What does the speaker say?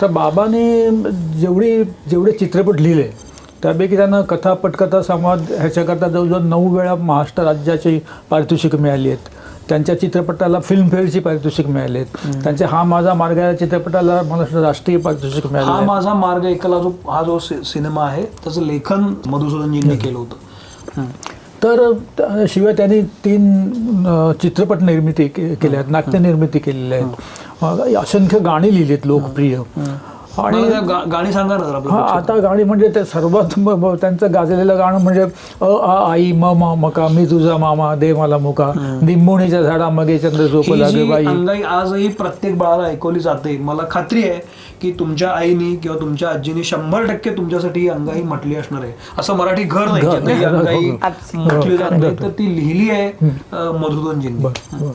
तर बाबाने जेवढी जेवढे चित्रपट लिहिले त्यापैकी त्यांना कथा पटकथा संवाद ह्याच्याकरता जवळजवळ नऊ वेळा महाराष्ट्र राज्याची पारितोषिक मिळाली आहेत. त्यांच्या चित्रपटाला फिल्मफेअरची पारितोषिक मिळाली आहेत. त्यांच्या हा माझा मार्ग या चित्रपटाला महाराष्ट्र राष्ट्रीय पारितोषिक मिळाले हा. माझा मार्ग एकला जो हा जो सि- सिनेमा आहे त्याचं लेखन मधुसूदनजींनी केलं होतं. तर शिवाय त्यांनी तीन चित्रपट निर्मिती के- केल्या आहेत नाट्य निर्मिती केलेल्या आहेत. असंख्य गाणी लिहिली आहेत लोकप्रिय आणि गाणी सांगा ना जरा हा आपल्या आता गाणी म्हणजे ते सर्वात त्यांचं गाजलेलं गाणं म्हणजे अ आ आई म म मका मी तुझा मामा दे मला मुका निंबोणीच्या झाडा मगे चंद्र झोप लागे बाई. अंगाई आजही प्रत्येक बाळाला ऐकवली जाते. मला खात्री आहे की तुमच्या आईनी किंवा तुमच्या आजीनी शंभर टक्के तुमच्यासाठी ही अंगाई म्हटली असणार आहे. असं मराठी घर नाही. म्हटली जात नाही तर ती लिहिली आहे बरं.